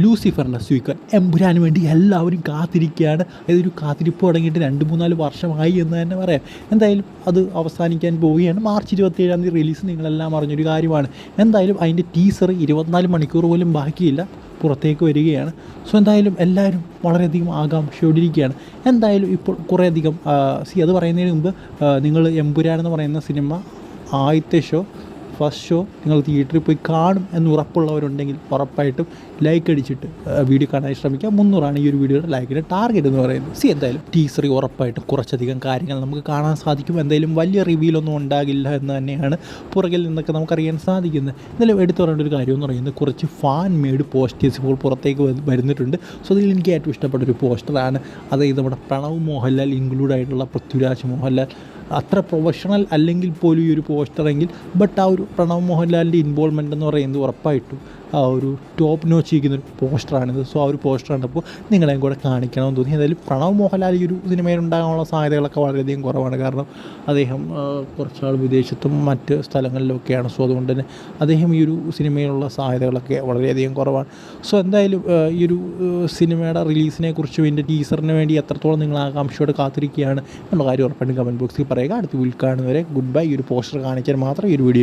ലൂസിഫറിന്റെ സ്വീക്കർ എമ്പുരാന് വേണ്ടി എല്ലാവരും കാത്തിരിക്കുകയാണ്. ഇതൊരു കാത്തിരിപ്പ് തുടങ്ങിയിട്ട് രണ്ട് മൂന്നാൽ വർഷമായി എന്ന് തന്നെ പറയാം. എന്തായാലും അത് അവസാനിക്കാൻ പോവുകയാണ്. മാർച്ച് ഇരുപത്തിയേഴാം തീയതി റിലീസ് നിങ്ങളെല്ലാം അറിഞ്ഞൊരു കാര്യമാണ്. എന്തായാലും അതിന്റെ ടീസർ ഇരുപത്തിനാല് മണിക്കൂർ പോലും ബാക്കിയില്ല. പുറത്തേക്ക് വരികയാണ്. സോ എന്തായാലും എല്ലാവരും വളരെയധികം ആകാംക്ഷയോടിരിക്കുകയാണ്. എന്തായാലും ഇപ്പോൾ കുറേയധികം സി അത് പറയുന്നതിന് മുമ്പ് നിങ്ങൾ എമ്പുരാൻ എന്ന് പറയുന്ന സിനിമ ആദ്യത്തെ ഷോ ഫസ്റ്റ് ഷോ നിങ്ങൾ തിയേറ്ററിൽ പോയി കാണും എന്ന് ഉറപ്പുള്ളവരുണ്ടെങ്കിൽ ഉറപ്പായിട്ടും ലൈക്ക് അടിച്ചിട്ട് വീഡിയോ കാണാൻ ശ്രമിക്കുക മുന്നൂറാണ് ഈ ഒരു വീഡിയോയുടെ ലൈക്കിന്റെ ടാർഗറ്റ് എന്ന് പറയുന്നത്. സി എന്തായാലും ടീസറി ഉറപ്പായിട്ടും കുറച്ചധികം കാര്യങ്ങൾ നമുക്ക് കാണാൻ സാധിക്കും. എന്തായാലും വലിയ റിവ്യൂലൊന്നും ഉണ്ടാകില്ല എന്ന് തന്നെയാണ് പുറകിൽ നിന്നൊക്കെ നമുക്കറിയാൻ സാധിക്കുന്നത്. എന്തായാലും എടുത്തു പറയേണ്ട ഒരു കാര്യം എന്ന് പറയുന്നത് കുറച്ച് ഫാൻ മെയ്ഡ് പോസ്റ്റേഴ്സ് ഇപ്പോൾ പുറത്തേക്ക് വരുന്നിട്ടുണ്ട്. സോ അതിൽ എനിക്ക് ഏറ്റവും ഇഷ്ടപ്പെട്ട ഒരു പോസ്റ്ററാണ് അതായത് നമ്മുടെ പ്രണവ് മോഹൻലാൽ ഇൻക്ലൂഡ് ആയിട്ടുള്ള പൃഥ്വിരാജ് മോഹൻലാൽ. അത്ര പ്രൊഫഷണൽ അല്ലെങ്കിൽ പോലും ഈ ഒരു പോസ്റ്ററെങ്കിൽ ബട്ട് ആ ഒരു പ്രണവ് മോഹൻലാലിന്റെ ഇൻവോൾവ്മെന്റ് എന്ന് പറയുന്നത് ഉറപ്പായിട്ടും ആ ഒരു ടോപ്പ് നോച്ചിരിക്കുന്ന ഒരു പോസ്റ്ററാണിത്. സോ ആ ഒരു പോസ്റ്റർ കണ്ടപ്പോൾ നിങ്ങളെയും കൂടെ കാണിക്കണമെന്ന് തോന്നി. എന്തായാലും പ്രണവ് മോഹൻലാൽ ഈ ഒരു സിനിമയിൽ ഉണ്ടാകാനുള്ള സാധ്യതകളൊക്കെ വളരെയധികം കുറവാണ്. കാരണം അദ്ദേഹം കുറച്ചാൾ വിദേശത്തും മറ്റ് സ്ഥലങ്ങളിലൊക്കെയാണ്. സോ അതുകൊണ്ട് തന്നെ അദ്ദേഹം ഈ ഒരു സിനിമയിലുള്ള സാധ്യതകളൊക്കെ വളരെയധികം കുറവാണ്. സോ എന്തായാലും ഈ ഒരു സിനിമയുടെ റിലീസിനെ കുറിച്ച് ഇതിന്റെ ടീസറിന് വേണ്ടി എത്രത്തോളം നിങ്ങൾ ആകാംക്ഷയോട് കാത്തിരിക്കുകയാണ് എന്നുള്ള കാര്യം ഉറപ്പായിട്ടും കമന്റ് ബോക്സിൽ പറയുക. അടുത്ത കാണുന്നവരെ ഗുഡ് ബൈ ഈ ഒരു പോസ്റ്റർ കാണിക്കാൻ മാത്രം ഈ ഒരു വീഡിയോ